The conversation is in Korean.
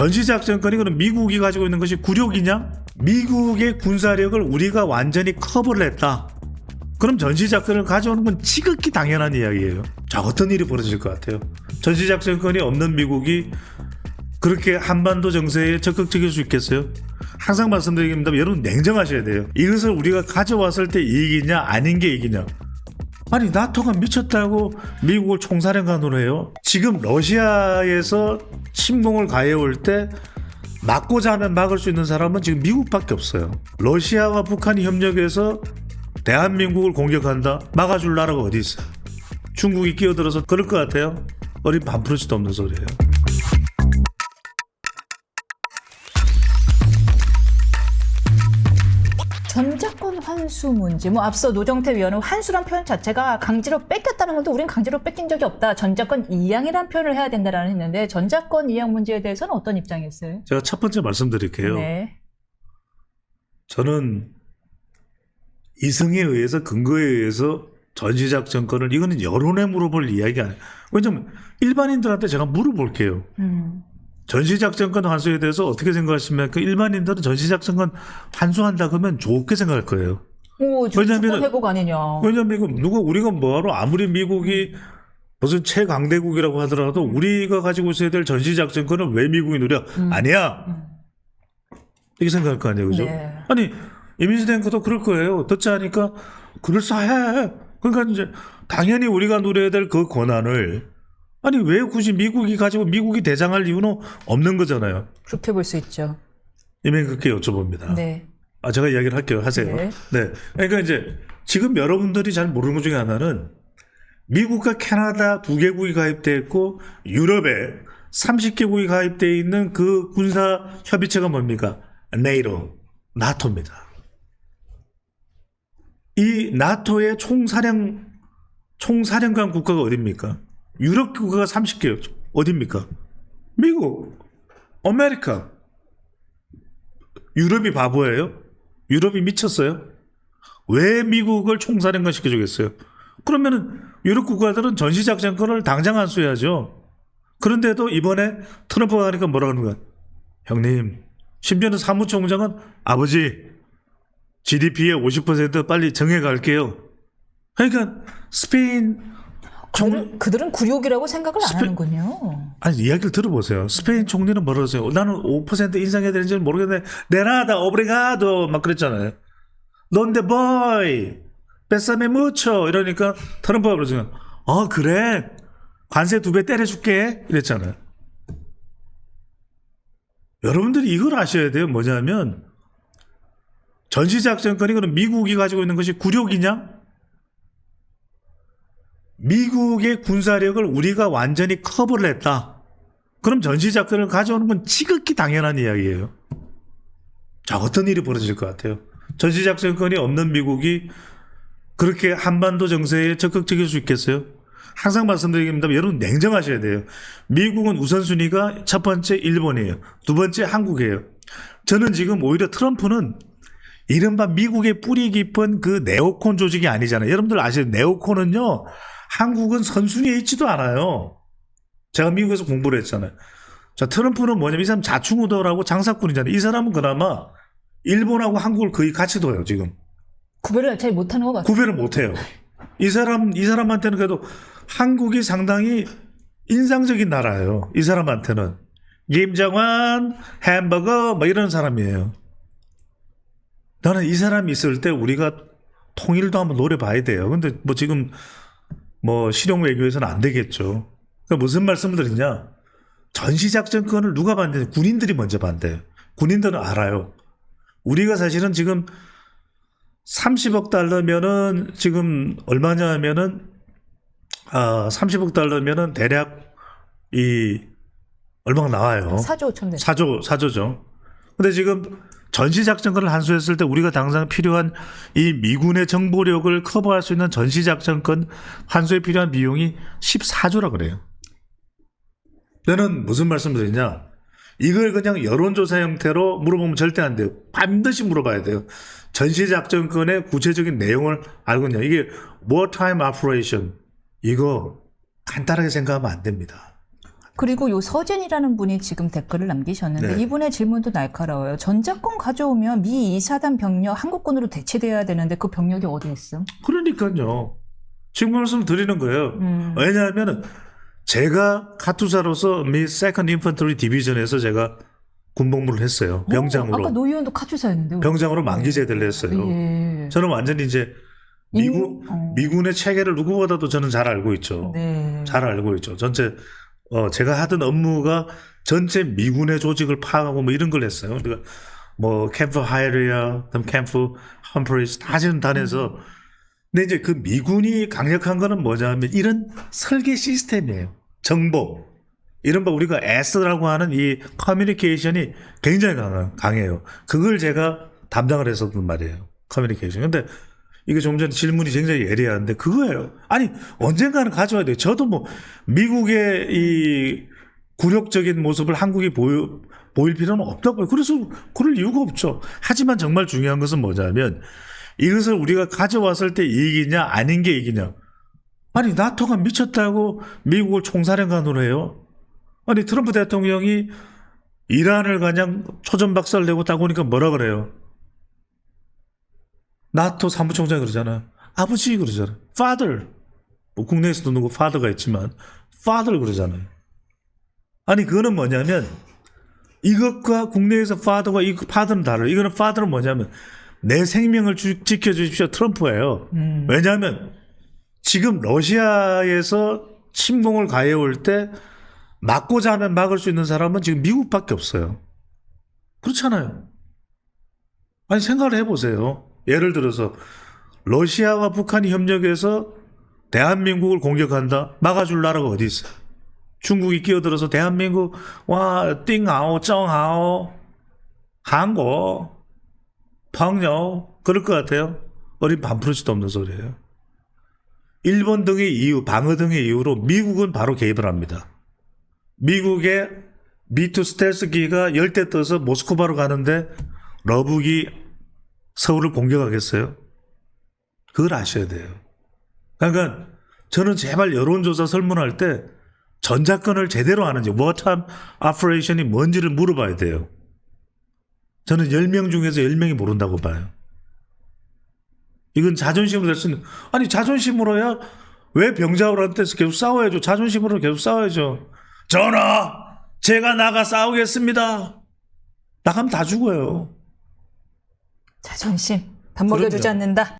전시작전권이 그럼 미국이 가지고 있는 것이 굴욕이냐? 미국의 군사력을 우리가 완전히 커버를 했다. 그럼 전시작전을 가져오는 건 지극히 당연한 이야기예요. 자, 어떤 일이 벌어질 것 같아요? 전시작전권이 없는 미국이 그렇게 한반도 정세에 적극적일 수 있겠어요? 항상 말씀드리겠습니다. 여러분 냉정하셔야 돼요. 이것을 우리가 가져왔을 때 이익이냐 아닌 게 이익이냐. 아니 나토가 미쳤다고 미국을 총사령관으로 해요. 지금 러시아에서 침공을 가해올 때 막고자 하면 막을 수 있는 사람은 지금 미국밖에 없어요. 러시아와 북한이 협력해서 대한민국을 공격한다? 막아줄 나라가 어디 있어요? 중국이 끼어들어서 그럴 것 같아요? 어린 반프로지도 없는 소리예요. 전자권 환수 문제, 뭐 앞서 노정태 위원은 환수란 표현 자체가 강제로 뺏겼다는 건데 우린 강제로 뺏긴 적이 없다. 전자권 이양이란 표현을 해야 된다라는 했는데 전자권 이양 문제에 대해서는 어떤 입장이었어요? 제가 첫 번째 말씀드릴게요. 네. 저는 이승에 의해서 근거에 의해서 전시작전권을 이거는 여론에 물어볼 이야기 아니에요. 왜냐면 일반인들한테 제가 물어볼게요. 음. 전시작전권 환수에 대해서 어떻게 생각하십니까? 일반인들은 전시작전권 환수한다 그러면 좋게 생각할 거예요. 오, 주권 회복 아니냐. 왜냐면 누가 우리가 뭐하러 아무리 미국이 무슨 최강대국이라고 하더라도 우리가 가지고 있어야 될 전시작전권을 왜 미국이 누려? 아니야. 이렇게 생각할 거 아니에요, 그죠? 네. 아니 이민수 탱크도 그럴 거예요. 듣자 하니까 그럴싸해. 그러니까 이제 당연히 우리가 누려야 될 그 권한을 아니 왜 굳이 미국이 가지고 미국이 대장할 이유는 없는 거잖아요. 그렇게 볼 수 있죠. 이미 그렇게 여쭤봅니다. 네. 아 제가 이야기를 할게요. 하세요. 네. 네. 그러니까 이제 지금 여러분들이 잘 모르는 것 중에 하나는 미국과 캐나다 두 개국이 가입돼 있고 유럽에 30개국이 가입돼 있는 그 군사 협의체가 뭡니까? 네이로, 나토입니다. 이 나토의 총사령 총사령관 국가가 어디입니까? 유럽 국가가 30개요. 어디입니까? 미국, 아메리카. 유럽이 바보예요? 유럽이 미쳤어요? 왜 미국을 총사령관 시켜주겠어요? 그러면은 유럽 국가들은 전시작전권을 당장 안수해야죠. 그런데도 이번에 트럼프가 하니까 뭐라 그러는 거야? 형님, 심지어는 사무총장은 아버지, GDP의 50% 빨리 정해 갈게요. 그러니까 스페인 총, 그들은, 굴욕이라고 생각을 안 스페- 하는군요. 아니 이야기를 들어보세요. 스페인 총리는 뭐라 그러세요? 나는 5% 인상해야 되는지 는 모르겠는데 내나다 오브리가도 막 그랬잖아요. 넌데 보이 뱃삼에 묻혀 이러니까 트럼프가 그러죠. 어 그래 관세 두 배 때려줄게 이랬잖아요. 여러분들이 이걸 아셔야 돼요. 뭐냐면 전시작전권이 그럼 미국이 가지고 있는 것이 굴욕이냐? 미국의 군사력을 우리가 완전히 커버를 했다. 그럼 전시작전을 가져오는 건 지극히 당연한 이야기예요. 자, 어떤 일이 벌어질 것 같아요? 전시작전권이 없는 미국이 그렇게 한반도 정세에 적극적일 수 있겠어요? 항상 말씀드리겠습니다. 여러분 냉정하셔야 돼요. 미국은 우선순위가 첫 번째 일본이에요. 두 번째 한국이에요. 저는 지금 오히려 트럼프는 이른바 미국의 뿌리 깊은 그 네오콘 조직이 아니잖아요. 여러분들 아시죠? 네오콘은요, 한국은 선순위에 있지도 않아요. 제가 미국에서 공부를 했잖아요. 자, 트럼프는 뭐냐면 이 사람 자충우도라고 장사꾼이잖아요. 이 사람은 그나마 일본하고 한국을 거의 같이 둬요, 지금. 구별을 잘 못하는 것 같아요. 구별을 못 해요. 이 사람, 이 사람한테는 그래도 한국이 상당히 인상적인 나라예요. 이 사람한테는. 김정환, 햄버거, 뭐 이런 사람이에요. 나는 이 사람이 있을 때 우리가 통일도 한번 노려봐야 돼요. 근데 뭐 지금 뭐 실용 외교에서는 안 되겠죠. 그러니까 무슨 말씀을 드리냐. 전시작전권을 누가 반대해? 군인들이 먼저 반대해요. 군인들은 알아요. 우리가 사실은 지금 30억 달러면은 지금 얼마냐면은 아 30억 달러면은 대략 이 얼마가 나와요. 사조 5천 대. 사조 사조죠. 근데 지금 전시 작전권을 한수했을 때 우리가 당장 필요한 이 미군의 정보력을 커버할 수 있는 전시 작전권 환수에 필요한 비용이 14조라 그래요. 저는 무슨 말씀을 드리냐? 이걸 그냥 여론조사 형태로 물어보면 절대 안 돼요. 반드시 물어봐야 돼요. 전시작전권의 구체적인 내용을 알고 있냐. 이게 wartime operation. 이거 간단하게 생각하면 안 됩니다. 그리고 요 서진이라는 분이 지금 댓글을 남기셨는데 네. 이분의 질문도 날카로워요. 전자권 가져오면 미 2사단 병력 한국군으로 대체돼야 되는데 그 병력이 어디 있음? 그러니까요. 지금 말씀 드리는 거예요. 음. 왜냐하면 제가 카투사로서 미 세컨드 인펀트리 디비전에서 제가 군복무를 했어요. 병장으로. 어, 아까 노 의원도 카투사였는데. 병장으로 만기 제대를 했어요. 예. 저는 완전히 이제 인- 어. 미군의 체계를 누구보다도 저는 잘 알고 있죠. 네. 잘 알고 있죠. 전체 어 제가 하던 업무가 전체 미군의 조직을 파악하고 뭐 이런 걸 했어요. 그러니까 뭐 캠프 하이리아, 그다음 캠프 험프리스 다 지금 다녀서 근데 이제 그 미군이 강력한 거는 뭐냐면 이런 설계 시스템이에요. 정보 이른바 우리가 S라고 하는 이 커뮤니케이션이 굉장히 강해, 강해요. 그걸 제가 담당을 했었단 말이에요. 커뮤니케이션. 근데 이게 좀 전에 질문이 굉장히 예리한데 그거예요. 아니 언젠가는 가져와야 돼요. 저도 뭐 미국의 이 굴욕적인 모습을 한국이 보여, 보일 필요는 없다고요. 그래서 그럴 이유가 없죠. 하지만 정말 중요한 것은 뭐냐면 이것을 우리가 가져왔을 때 이익이냐 아닌 게 이익이냐. 아니 나토가 미쳤다고 미국을 총사령관으로 해요. 아니 트럼프 대통령이 이란을 그냥 초전박살 내고 딱 오니까 뭐라 그래요? 나토 사무총장이 그러잖아. 아버지 그러잖아. father. 뭐 국내에서도 누구 father가 있지만 father 그러잖아요. 아니 그거는 뭐냐면 이것과 국내에서 father과 이 father는 다르요. 이거는 father는 뭐냐면 내 생명을 주- 지켜주십시오 트럼프예요. 음. 왜냐하면 지금 러시아에서 침공을 가해올 때 막고자 하면 막을 수 있는 사람은 지금 미국밖에 없어요. 그렇잖아요. 아니 생각을 해보세요. 예를 들어서 러시아와 북한이 협력해서 대한민국을 공격한다. 막아줄 나라가 어디 있어? 요 중국이 끼어들어서 대한민국 와 띵하오 정하오 한국 펑요 그럴 것 같아요. 어린 반프로치도 없는 소리예요. 일본 등의 이유, 방어 등의 이유로 미국은 바로 개입을 합니다. 미국의 미투 스텔스기가 열대 떠서 모스크바로 가는데 러북이 서울을 공격하겠어요? 그걸 아셔야 돼요. 그러니까 저는 제발 여론조사 설문할 때 전자권을 제대로 아는지 워탐 아프레이션이 뭔지를 물어봐야 돼요. 저는 10명 중에서 10명이 모른다고 봐요. 이건 자존심으로 될 수 있는 아니 자존심으로야 왜 병자호란테 계속 싸워야죠. 자존심으로 계속 싸워야죠. 전하 제가 나가 싸우겠습니다. 나가면 다 죽어요. 자존심. 밥 먹여주지 그럼요. 않는다.